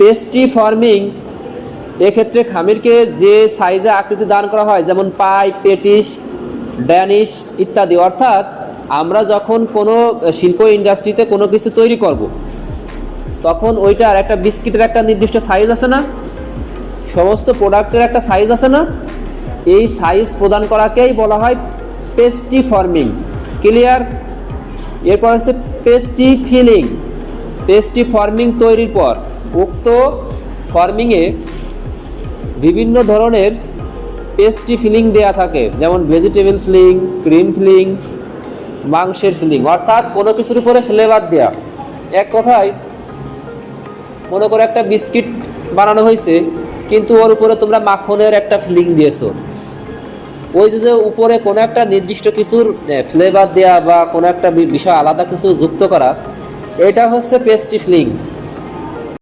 Pastry forming, এক্ষেত্রে খামিরকে যে সাইজে আকৃতি দান করা হয়, যেমন পাই পেটিস ড্যানিশ ইত্যাদি, অর্থাৎ আমরা যখন কোনো শিল্প ইন্ডাস্ট্রিতে কোনো কিছু তৈরি করব। তখন ওইটার একটা বিস্কিটের একটা নির্দিষ্ট সাইজ আছে না? সমস্ত প্রোডাক্টের একটা সাইজ আছে না? এই সাইজ প্রদান করাকেই বলা হয় পেস্ট্রি ফর্মিং। ক্লিয়ার এরপর হচ্ছে পেস্ট্রি ফিলিং। পেস্ট্রি ফর্মিং তৈরির পর উক্ত ফার্মিংয়ে বিভিন্ন ধরনের পেস্ট্রি ফিলিং দেয়া থাকে। যেমন ভেজিটেবল ফিলিং ক্রিম ফিলিং মাংসের ফিলিং অর্থাৎ কোনো কিছুর উপরে ফ্লেভার দেয়া। এক কথায়, মনে করে একটা বিস্কিট বানানো হয়েছে, কিন্তু ওর উপরে তোমরা মাখনের একটা ফিলিং দিয়েছ। ওই যে উপরে কোনো একটা নির্দিষ্ট কিছুর ফ্লেভার দেয়া বা কোনো একটা বিষয় আলাদা কিছু যুক্ত করা, এটা হচ্ছে পেস্ট্রি ফিলিং